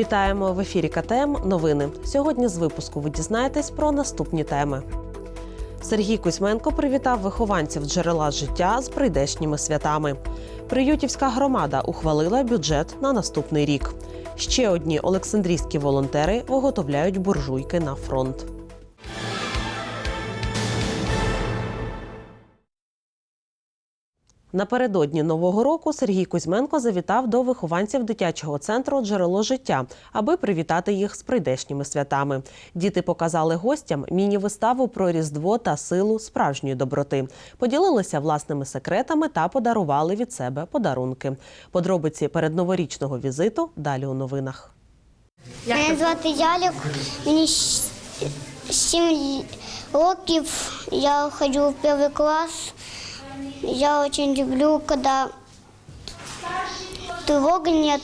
Вітаємо в ефірі КТМ. Новини. Сьогодні з випуску ви дізнаєтесь про наступні теми. Сергій Кузьменко привітав вихованців джерела життя з прийдешніми святами. Приютівська громада ухвалила бюджет на наступний рік. Ще одні олександрійські волонтери виготовляють буржуйки на фронт. Напередодні нового року Сергій Кузьменко завітав до вихованців дитячого центру Джерело життя, аби привітати їх з прийдешніми святами. Діти показали гостям міні-виставу про різдво та силу справжньої доброти, поділилися власними секретами та подарували від себе подарунки. Подробиці передноворічного візиту далі у новинах. Мене звати Ялік, мені сім років, я ходжу в перший клас. Я очень люблю, когда тревоги нет,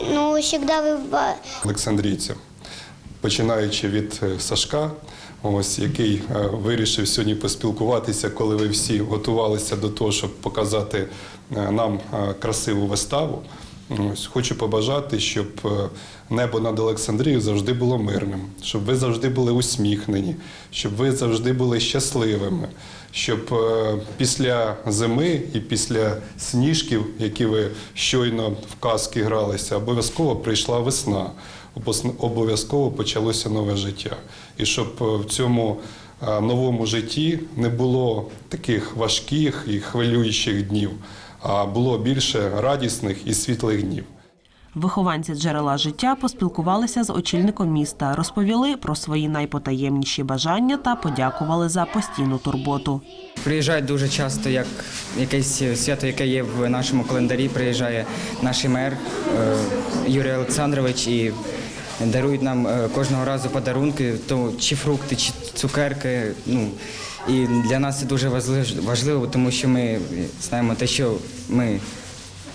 ну всегда выбывает. олександрійців, починаючи від е, Сашка, ось який е, вирішив сьогодні поспілкуватися, коли ви всі готувалися до того, щоб показати е, нам красиву виставу. Ось хочу побажати, щоб е, небо над Олександрією завжди було мирним, щоб ви завжди були усміхнені, щоб ви завжди були щасливими, щоб е, після зими і після сніжків, які ви щойно в казки гралися, обов'язково прийшла весна обов'язково почалося нове життя. І щоб е, в цьому новому житті не було таких важких і хвилюючих днів, було більше радісних і світлих днів. Вихованці джерела життя поспілкувалися з очільником міста, розповіли про свої найпотаємніші бажання та подякували за постійну турботу. Приїжджають дуже часто, як якесь свято, яке є в нашому календарі. Приїжджає наш мер е, Юрій Олександрович і дарують нам е, кожного разу подарунки, то чи фрукти, чи цукерки. Ну і для нас це дуже важлив- важливо, тому що ми знаємо те, що ми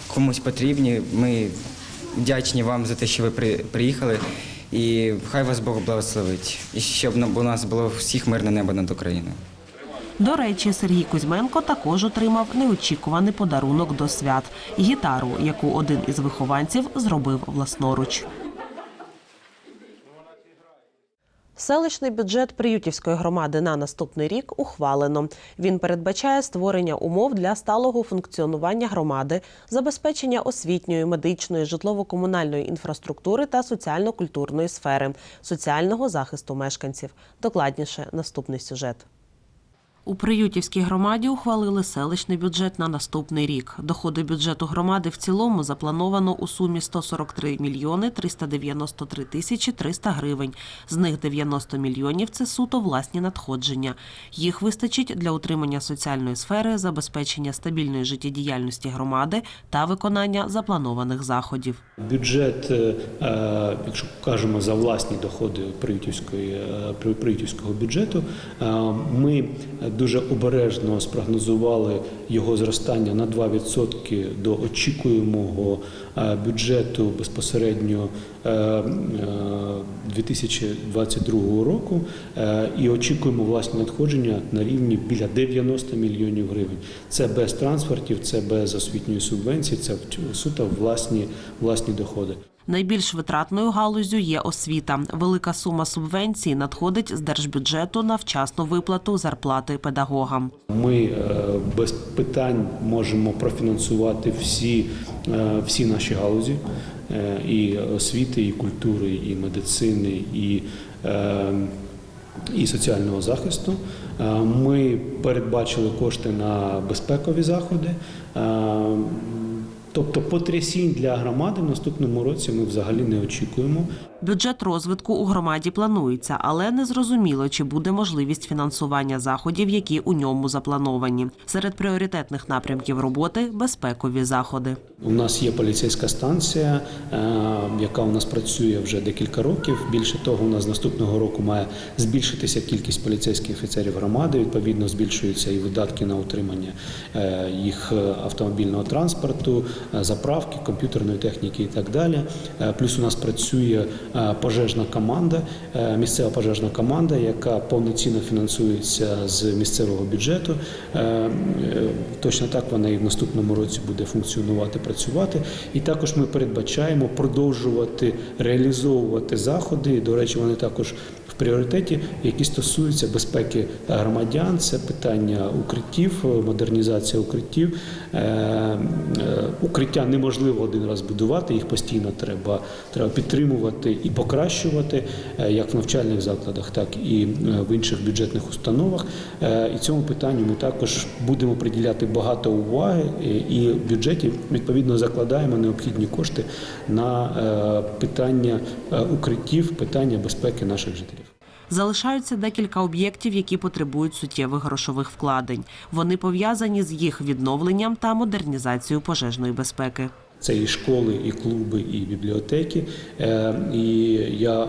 комусь потрібні. Ми вдячні вам за те, що ви при- приїхали. І хай вас Бог благословить. І щоб у нас було всіх мирне небо над Україною. До речі, Сергій Кузьменко також отримав неочікуваний подарунок до свят гітару, яку один із вихованців зробив власноруч. Селищний бюджет Приютівської громади на наступний рік ухвалено. Він передбачає створення умов для сталого функціонування громади, забезпечення освітньої, медичної, житлово-комунальної інфраструктури та соціально-культурної сфери, соціального захисту мешканців. Докладніше наступний сюжет. У Приютівській громаді ухвалили селищний бюджет на наступний рік. Доходи бюджету громади в цілому заплановано у сумі 143 мільйони 393 тисячі 300 гривень. З них 90 мільйонів – це суто власні надходження. Їх вистачить для утримання соціальної сфери, забезпечення стабільної життєдіяльності громади та виконання запланованих заходів. Бюджет, е, е, якщо кажемо за власні доходи Приютівської, е, Приютівського бюджету, ми дуже обережно спрогнозували його зростання на 2% до очікуємого е, бюджету безпосередньо е, е, 2022 року е, і очікуємо власні надходження на рівні біля 90 мільйонів гривень. Це без трансфертів, це без освітньої субвенції, це суто власні, власні доходи. Найбільш витратною галузю є освіта. Велика сума субвенцій надходить з держбюджету на вчасну виплату зарплати педагогам. Ми е, без питань можемо профінансувати всі, е, всі наші галузі е, і освіти, і культури, і медицини, і, і соціального захисту. Ми передбачили кошти на безпекові заходи. Тобто потрясінь для громади в наступному році ми взагалі не очікуємо. Бюджет розвитку у громаді планується, але не зрозуміло, чи буде можливість фінансування заходів, які у ньому заплановані. Серед пріоритетних напрямків роботи безпекові заходи. У нас є поліцейська станція, е, яка у нас працює вже декілька років. Більше того, у нас наступного року має збільшитися кількість поліцейських офіцерів громади. Відповідно, збільшуються і видатки на утримання е, їх е, автомобільного транспорту, заправки, комп'ютерної техніки і так далі. Е, Плюс у нас працює е, пожежна команда, е, місцева пожежна команда, яка повноцінно фінансується з місцевого бюджету. Е, е, Точно так вона і в наступному році буде функціонувати, працювати. І також ми передбачаємо продовжувати реалізовувати заходи. До речі, вони також в пріоритеті, які стосуються безпеки громадян. Це питання укриттів, модернізація укриттів. Укриття неможливо один раз будувати, їх постійно треба, треба підтримувати і покращувати, е, як в навчальних закладах, так і е, в інших бюджетних установах. Е, І цьому питанню ми також будемо приділяти багато уваги і в бюджеті відповідно закладаємо необхідні кошти на питання укриттів, питання безпеки наших жителів. Залишаються декілька об'єктів, які потребують суттєвих грошових вкладень. Вони пов'язані з їх відновленням та модернізацією пожежної безпеки. Це і школи, і клуби, і бібліотеки. Е, І я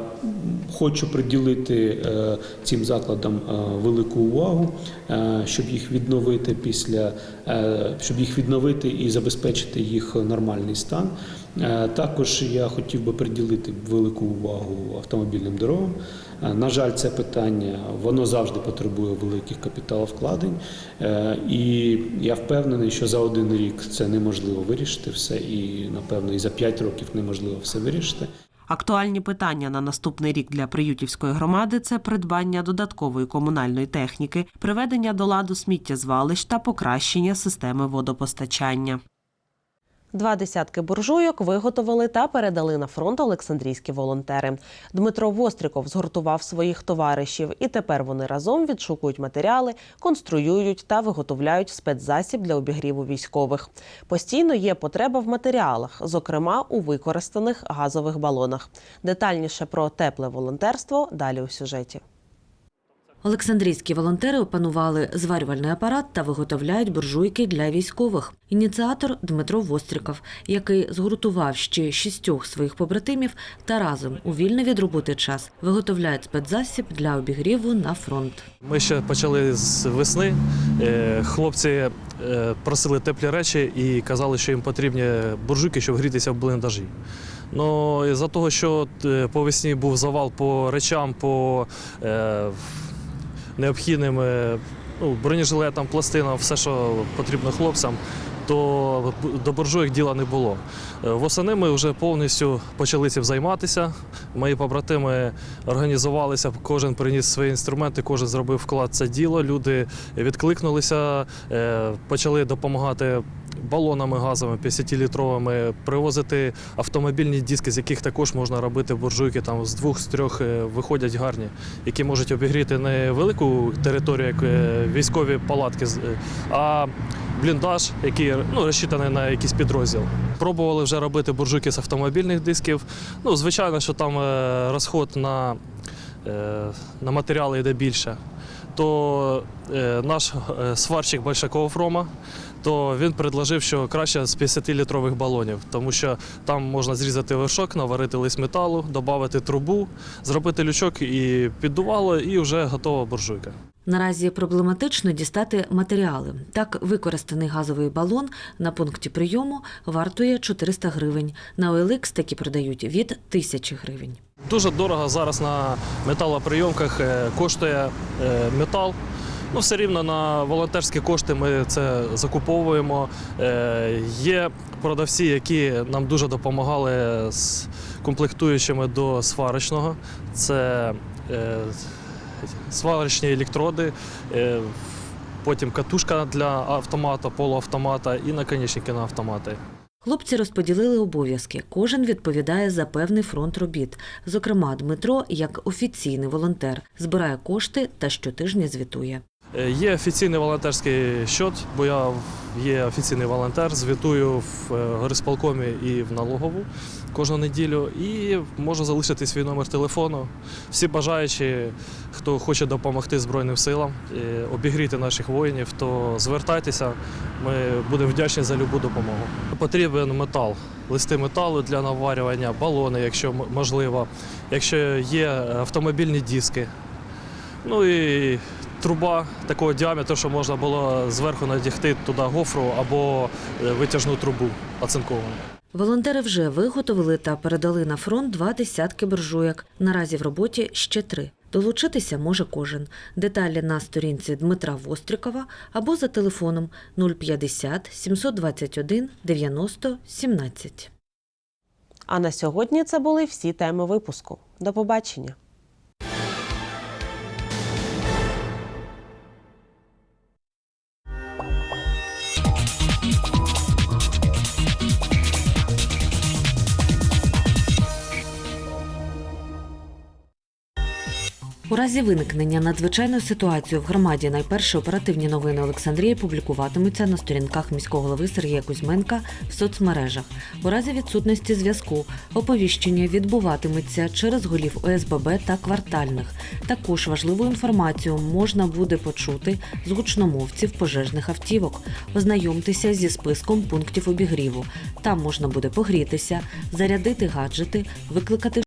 хочу приділити е, цим закладам е, велику увагу, щоб їх відновити після щоб їх відновити і забезпечити їх нормальний стан. Е, Також я хотів би приділити велику увагу автомобільним дорогам. Е, На жаль, це питання воно завжди потребує великих капіталовкладень, Е, і я впевнений, що за один рік це неможливо вирішити все, і напевно і за п'ять років неможливо все вирішити. Актуальні питання на наступний рік для Приютівської громади це придбання додаткової комунальної техніки, приведення до ладу сміттєзвалищ та покращення системи водопостачання. Два десятки буржуйок виготовили та передали на фронт Олександрійські волонтери. Дмитро Востриков згуртував своїх товаришів, і тепер вони разом відшукують матеріали, конструюють та виготовляють спецзасіб для обігріву військових. Постійно є потреба в матеріалах, зокрема у використаних газових балонах. Детальніше про тепле волонтерство далі у сюжеті. Олександрійські волонтери опанували зварювальний апарат та виготовляють буржуйки для військових. Ініціатор Дмитро Востріков, який згуртував ще шістьох своїх побратимів та разом у вільний від роботи час виготовляють спецзасіб для обігріву на фронт. Ми ще почали з весни. Е, Хлопці е, просили теплі речі і казали, що їм потрібні буржуйки, щоб грітися в бліндажі. Ну, із-за того, що е, по весні був завал по речам, по необхідним е, ну, бронежилетам, пластинам, все, що потрібно хлопцям, то до буржуйок діла не було. Е, Восени ми вже повністю почали цим займатися. Мої побратими організувалися, кожен приніс свої інструменти, кожен зробив вклад в це діло. Люди відкликнулися, е, почали допомагати балонами газовими 50-літровими, привозити автомобільні диски, з яких також можна робити буржуйки. Там з двох з трьох е, виходять гарні, які можуть обігріти не велику територію, як е, військові палатки, е, а бліндаж, який ну, розчитаний на якийсь підрозділ. Пробували вже робити буржуйки з автомобільних дисків. Ну, звичайно, що там розход на, на матеріали йде більше. То наш сварщик Большаков Рома, то він предложив, що краще з 50-літрових балонів, тому що там можна зрізати вершок, наварити лист металу, додати трубу, зробити лючок і піддувало, і вже готова буржуйка. Наразі проблематично дістати матеріали. Так, використаний газовий балон на пункті прийому вартує 400 гривень. На OLX такі продають від 1000 гривень. Дуже дорого зараз на металоприйомках е, коштує е, метал. Ну, все рівно на волонтерські кошти ми це закуповуємо. Е, Є продавці, які нам дуже допомагали з комплектуючими до сварочного. Це е, сварочні електроди, е, потім катушка для автомата, полуавтомата і наконечники на автомати. Хлопці розподілили обов'язки. Кожен відповідає за певний фронт робіт. Зокрема, Дмитро, як офіційний волонтер, збирає кошти та щотижня звітує. Е, Є офіційний волонтерський счет, бо я є офіційний волонтер, звітую в е, горисполкомі і в налогову кожну неділю. І можу залишити свій номер телефону. Всі бажаючі, хто хоче допомогти Збройним силам, е, обігріти наших воїнів, то звертайтеся. Ми будемо вдячні за будь-яку допомогу. Потрібен метал, листи металу для наварювання, балони, якщо можливо, якщо є автомобільні диски. Ну і труба такого діаметру, що можна було зверху надягти туди гофру або е, витяжну трубу оцинковану. Волонтери вже виготовили та передали на фронт два десятки буржуйок. Наразі в роботі ще три. Долучитися може кожен. Деталі на сторінці Дмитра Вострікова або за телефоном 050 721 90 17. А на сьогодні це були всі теми випуску. До побачення. У разі виникнення надзвичайної ситуації в громаді найперші оперативні новини Олександрії публікуватимуться на сторінках міського голови Сергія Кузьменка в соцмережах. У разі відсутності зв'язку оповіщення відбуватиметься через голів ОСББ та квартальних. Також важливу інформацію можна буде почути з гучномовців пожежних автівок. Ознайомтеся зі списком пунктів обігріву. Там можна буде погрітися, зарядити гаджети, викликати